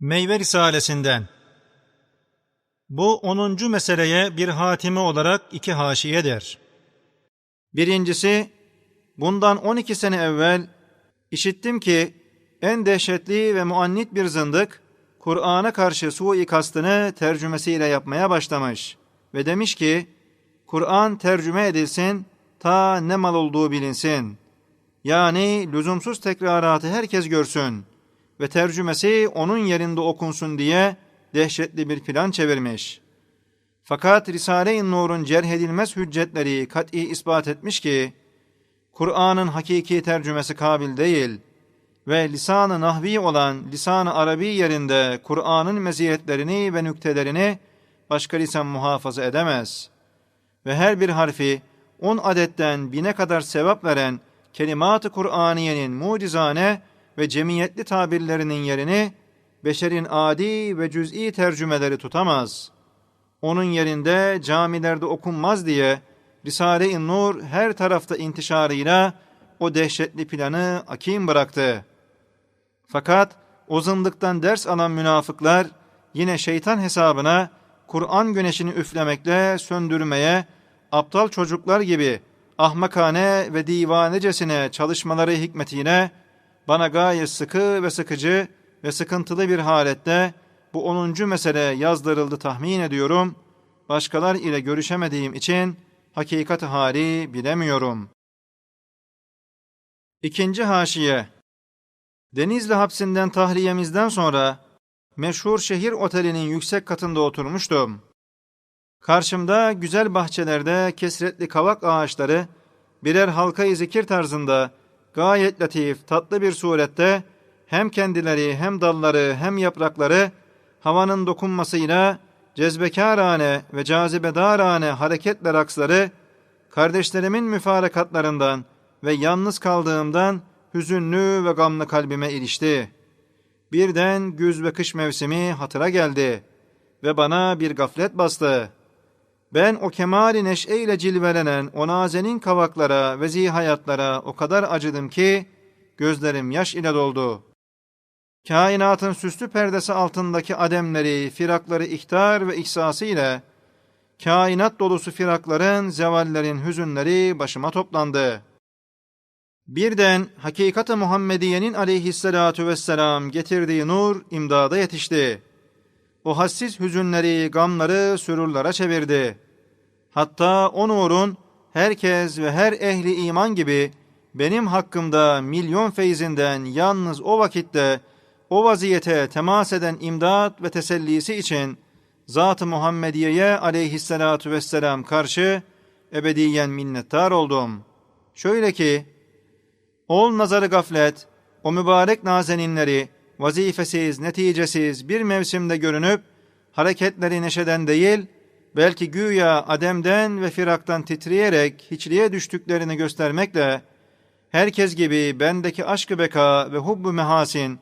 Meyve Risalesinden Bu onuncu meseleye bir hatimi olarak iki haşiye der. Birincisi, bundan 12 sene evvel işittim ki en dehşetli ve muannit bir zındık, Kur'an'a karşı suikastını tercümesiyle yapmaya başlamış ve demiş ki, Kur'an tercüme edilsin, ta ne mal olduğu bilinsin. Yani lüzumsuz tekraratı herkes görsün.'' Ve tercümesi onun yerinde okunsun diye dehşetli bir plan çevirmiş. Fakat Risale-i Nur'un cerh edilmez hüccetleri kat'i ispat etmiş ki, Kur'an'ın hakiki tercümesi kabil değil ve lisan-ı nahvi olan lisan-ı arabi yerinde Kur'an'ın meziyetlerini ve nüktelerini başka lisan muhafaza edemez. Ve her bir harfi on adetten bine kadar sevap veren kelimat-ı Kur'aniyenin mucizane ve cemiyetli tabirlerinin yerini beşerin adi ve cüz'i tercümeleri tutamaz. Onun yerinde camilerde okunmaz diye Risale-i Nur her tarafta intişarıyla o dehşetli planı akim bıraktı. Fakat o zındıktan ders alan münafıklar yine şeytan hesabına Kur'an güneşini üflemekle söndürmeye aptal çocuklar gibi ahmakane ve divanecesine çalışmaları hikmetiyle bana gayet sıkı ve sıkıcı ve sıkıntılı bir halette bu onuncu mesele yazdırıldı tahmin ediyorum. Başkalar ile görüşemediğim için hakikat hali bilemiyorum. İkinci haşiye Denizli hapsinden tahliyemizden sonra meşhur şehir otelinin yüksek katında oturmuştum. Karşımda güzel bahçelerde kesretli kavak ağaçları birer halka-i zikir tarzında gayet latif, tatlı bir surette hem kendileri hem dalları hem yaprakları havanın dokunmasıyla cezbekarane ve cazibedarane hareketle raksları kardeşlerimin müfarekatlarından ve yalnız kaldığımdan hüzünlü ve gamlı kalbime ilişti. Birden güz ve kış mevsimi hatıra geldi ve bana bir gaflet bastı.'' Ben o kemali neşe ile cilvelenen o nazenin kavaklara ve zihayatlara o kadar acıdım ki gözlerim yaş ile doldu. Kainatın süslü perdesi altındaki ademleri, firakları ihtar ve ihsası ile kainat dolusu firakların, zevallerin hüzünleri başıma toplandı. Birden hakikat-ı Muhammediye'nin aleyhissalatu vesselam getirdiği nur imdada yetişti. O hassiz hüzünleri, gamları sürurlara çevirdi. Hatta o nurun herkes ve her ehli iman gibi benim hakkımda milyon feyzinden yalnız o vakitte o vaziyete temas eden imdat ve tesellisi için Zat-ı Muhammediye'ye aleyhissalatu vesselam karşı ebediyen minnettar oldum. Şöyle ki, ol nazarı gaflet, o mübarek nazeninleri vazifesiz, neticesiz bir mevsimde görünüp, hareketleri neşeden değil, belki güya ademden ve firaktan titreyerek hiçliğe düştüklerini göstermekle, herkes gibi bendeki aşkı beka ve hubbu mehasin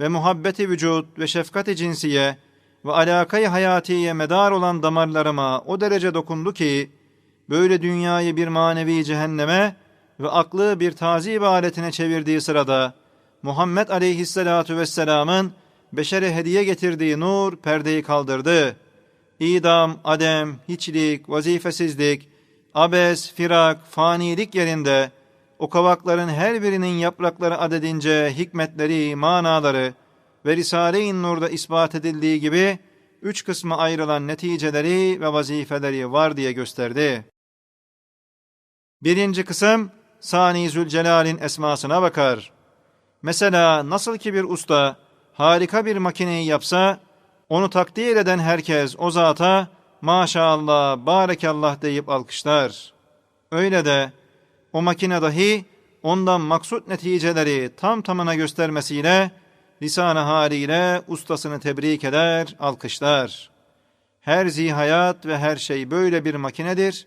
ve muhabbeti vücut ve şefkati cinsiye ve alakayı hayatiye medar olan damarlarıma o derece dokundu ki, böyle dünyayı bir manevi cehenneme ve aklı bir tazib aletine çevirdiği sırada, Muhammed aleyhissalatu vesselamın beşere hediye getirdiği nur perdeyi kaldırdı.'' İdam, adem, hiçlik, vazifesizlik, abes, firak, fanilik yerinde o kavakların her birinin yaprakları adedince hikmetleri, manaları ve Risale-i Nur'da ispat edildiği gibi üç kısma ayrılan neticeleri ve vazifeleri var diye gösterdi. Birinci kısım Sani Zülcelal'in esmasına bakar. Mesela nasıl ki bir usta harika bir makineyi yapsa onu takdir eden herkes o zata maşallah, barekallah deyip alkışlar. Öyle de o makine dahi ondan maksut neticeleri tam tamına göstermesiyle lisan-ı haliyle ustasını tebrik eder, alkışlar. Her zihayat ve her şey böyle bir makinedir.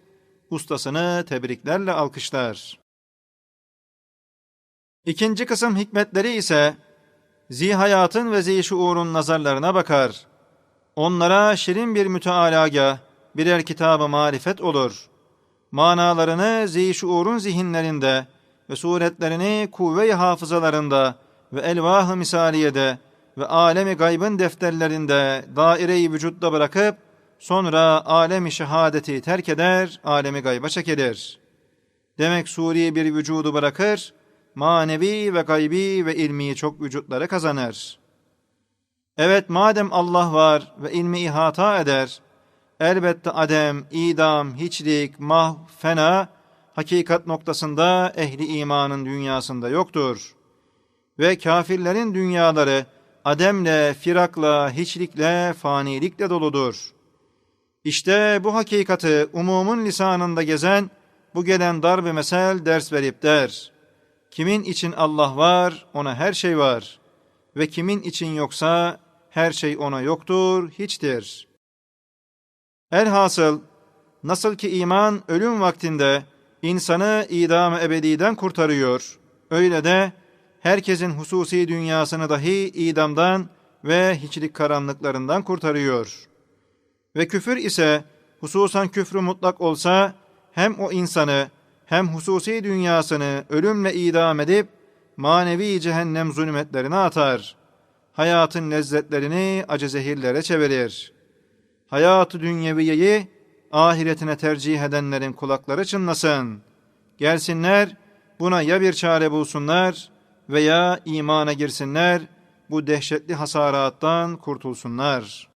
Ustasını tebriklerle alkışlar. İkinci kısım hikmetleri ise zihayatın ve zişuurun nazarlarına bakar. Onlara şirin bir mütealagah, birer kitabı marifet olur. Manalarını zişuurun zihinlerinde ve suretlerini kuvve-i hafızalarında ve elvah-ı misaliyede ve alemi gaybın defterlerinde daire-i vücutta bırakıp sonra alemi şehadeti terk eder, alemi gayba çekilir. Demek suri bir vücudu bırakır, manevi ve gaybi ve ilmi çok vücutları kazanır. Evet madem Allah var ve ilmi ihata eder, elbette adem, idam, hiçlik, mah, fena, hakikat noktasında ehli imanın dünyasında yoktur. Ve kafirlerin dünyaları ademle, firakla, hiçlikle, fanilikle doludur. İşte bu hakikati umumun lisanında gezen, bu gelen darbe mesel ders verip der. Kimin için Allah var, ona her şey var. Ve kimin için yoksa, her şey ona yoktur, hiçtir. Elhasıl, nasıl ki iman ölüm vaktinde insanı idam-ı ebediden kurtarıyor, öyle de herkesin hususi dünyasını dahi idamdan ve hiçlik karanlıklarından kurtarıyor. Ve küfür ise hususan küfrü mutlak olsa hem o insanı hem hususi dünyasını ölümle idam edip manevi cehennem zulmetlerine atar. Hayatın lezzetlerini acı zehirlere çevirir. Hayatı dünyeviyeyi ahiretine tercih edenlerin kulakları çınlasın. Gelsinler buna ya bir çare bulsunlar veya imana girsinler, bu dehşetli hasarattan kurtulsunlar.''